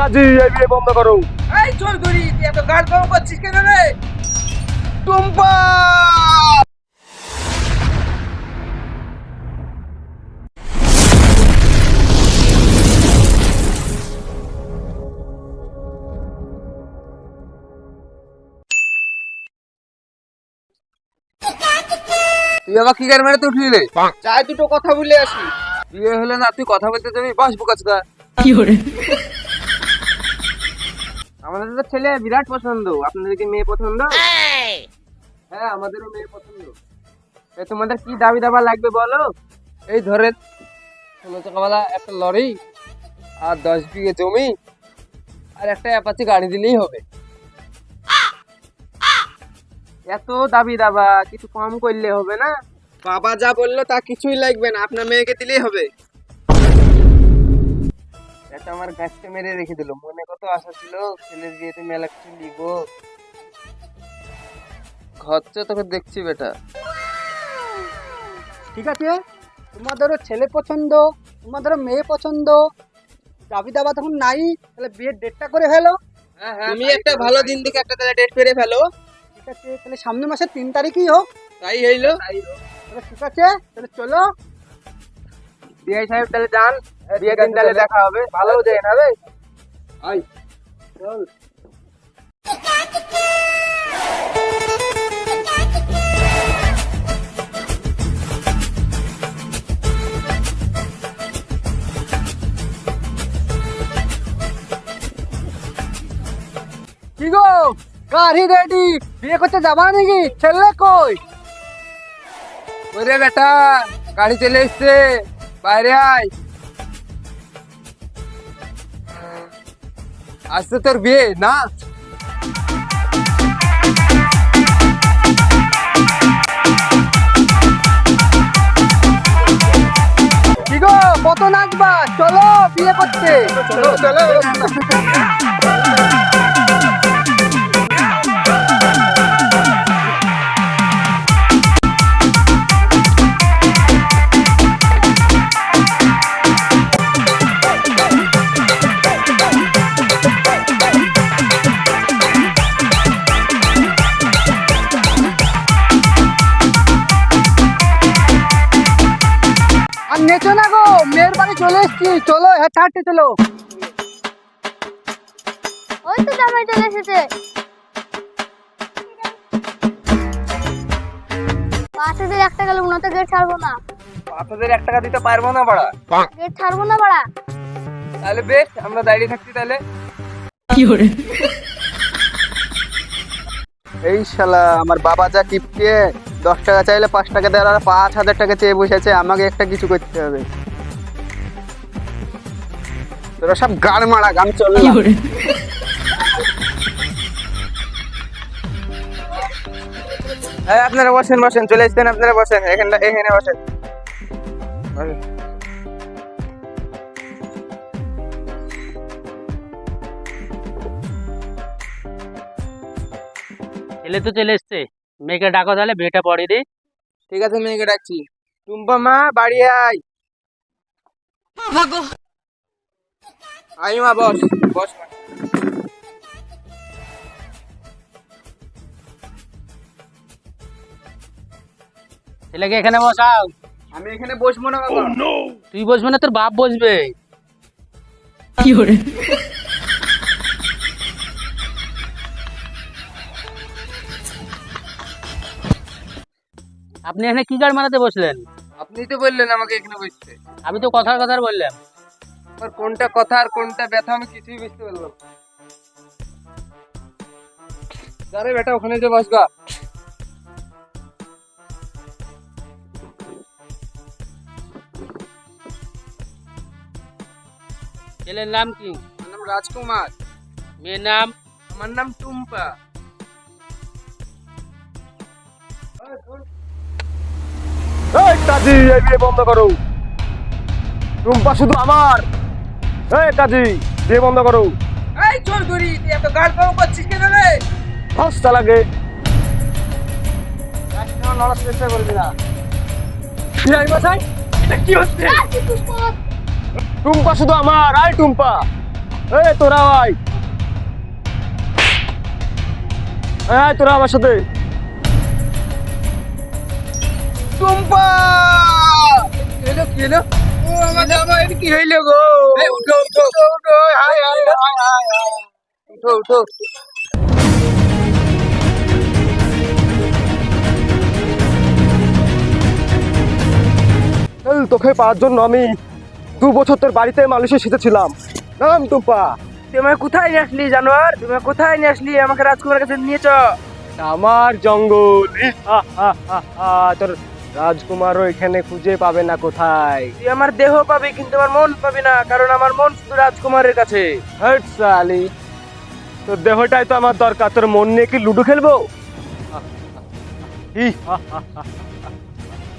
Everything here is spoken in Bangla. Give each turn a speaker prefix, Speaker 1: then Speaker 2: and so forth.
Speaker 1: কাজী এই বিয়ে বন্ধ করো।
Speaker 2: এই চোর ধরি তুই এত গাড় গরম করছিস কেন রে?
Speaker 1: টুম্পা! তুই আবার কি গাড়ি মেরে উঠলি রে?
Speaker 2: চাই দুটো কথা বলে আসি।
Speaker 1: বিয়ে হলে না তুই কথা বলতে যাবি বাস বুকাচকা আমাদের তো ছেলে বিরাট পছন্দ। আপনাদের কি মেয়ে পছন্দ? হ্যাঁ আমাদেরও মেয়ে পছন্দ। এ তোমাদের কি দাবি দাবা লাগবে বলো? এই ধরেন ষোলো চাকাওয়ালা একটা লরি আর দশ বিঘে জমি আর একটা অ্যাপাচি গাড়ি দিলেই হবে। এত দাবি দাবা কিছু কম করলে হবে না। বাবা যা বলল তা কিছুই লাগবে না আপনার মেয়েকে দিলেই হবে। এটা আমার গাছকে মেরে রেখে দিল। মনে কত আশা ছিল ছেলের বিয়েতে মেলা কিছু নিব। খরচা তোকে দেখছি বেটা।
Speaker 2: ঠিক আছে? তোমাদেরও ছেলে পছন্দ তোমাদেরও মেয়ে পছন্দ। দাবি দাবা তখন নাই তাহলে বিয়ের ডেটটা করে ফেলো।
Speaker 1: তুমি একটা ভালো দিন দেখে একটা তাহলে ডেট পেরে ফেলো।
Speaker 2: ঠিক আছে তাহলে সামনের মাসের তিন তারিখই হোক।
Speaker 1: তাই হইল।
Speaker 2: তাহলে ঠিক আছে তাহলে চলো।
Speaker 1: বিআই সাহেব তাহলে যান বিয়ে দিন তাহলে দেখা হবে। ভালো দেন হবে আই চল।
Speaker 2: কি গো? গাড়ি রেডি বিয়ে করতে যাবা নাকি? ছেলে কই?
Speaker 1: ওরে বেটা গাড়ি চলে এসছে। বাইরে আজ তো তোর বিয়ে না?
Speaker 2: কত নাচবা? চলো বিয়ে করতে।
Speaker 1: চলো চলো।
Speaker 2: নেচো না গো? মেয়ের বাড়ি চলে এসছি। চলো হেঁটে হাঁটতে চলো।
Speaker 3: ওই তো জামাই চলে এসেছে। এক টাকা লোক তো গেট ছাড়বো না।
Speaker 1: হাজার এক টাকা দিতে পারব না বাড়া।
Speaker 3: গেট ছাড়বো না বাড়া।
Speaker 1: তাহলে বেশ আমরা দাঁড়িয়ে থাকছি তাহলে। এই শালা আমার বাবা যা টিপকে দশ টাকা চাইলে পাঁচ টাকা দেওয়ার আর পাঁচ হাজার টাকা চেয়ে বসেছে আমাকে একটা কিছু করতে হবে। তোরা সব গান মারা গান চল হ্যাঁ আপনারা বসেন বসেন চলে এসছেন আপনারা বসেন এখানটা এখানে বসেন। বসেন।
Speaker 4: ছেলে তো চলে এসছে। মেয়েকে ডাকো তাহলে বিয়েটা পড়ে দিই।
Speaker 1: ঠিক আছে মেয়েকে ডাকছি। টুম্পা মা বাড়ি আয়। আই মা বস বস মা।
Speaker 4: ছেলেকে এখানে বসাও।
Speaker 1: আমি এখানে বসবো না বাবা।
Speaker 4: তুই বসবে না তোর বাপ বসবে। আপনি এখানে কি গাড় মারাতে বসলেন?
Speaker 1: আপনি তো বললেন আমাকে এখানে বসতে।
Speaker 4: আমি তো কথার কথা বললাম।
Speaker 1: আর কোনটা কথা আর কোনটা ব্যথা আমি কিছুই বুঝতে পারলাম। আরে বেটা ওখানে যে বসগা
Speaker 4: ছেলের নাম কি?
Speaker 1: আমার নাম রাজকুমার।
Speaker 4: মেয়ের নাম?
Speaker 1: আমার নাম টুম্পা। এই কাজী এই বিয়ে বন্ধ করো। টুম্পা শুধু আমার। এই কাজী বিয়ে বন্ধ করো।
Speaker 2: এই চোর ধরি তুই এত গাড় গরম করছিস কেন রে?
Speaker 1: ফাঁসটা লাগে। লড়ার চেষ্টা করবি না। কি আই মশাই এটা কি হচ্ছে? টুম্পা। শুধু আমার আয় টুম্পা। এই তোরা ভাই হ্যাঁ তোরা আমার সাথে। টুম্পা
Speaker 2: এলো কি এলো?
Speaker 1: ও আমার জামা এটা কি হইল গো? উঠো উঠো উঠো হাই হাই হাই হাই উঠো উঠো। তোকে পাওয়ার জন্য আমি দু বছর তোর বাড়িতে মানুষের সাথে ছিলাম নাম টুম্পা। তুমি কোথায় নিয়ে আসলি জানোয়ার? তুমি কোথায় নিয়ে আসলি? আমাকে রাজকুমারের কাছে নিয়ে চ। আমার জঙ্গল। তোর রাজকুমারও এখানে খুঁজে পাবে না কোথায় তুই আমার দেহ পাবি কিন্তু আমার মন পাবি না কারণ আমার মন শুধু রাজকুমারের কাছে হট আলি তোর দেহটাই তো আমার দরকার তোর মন নিয়ে কি লুডো খেলব।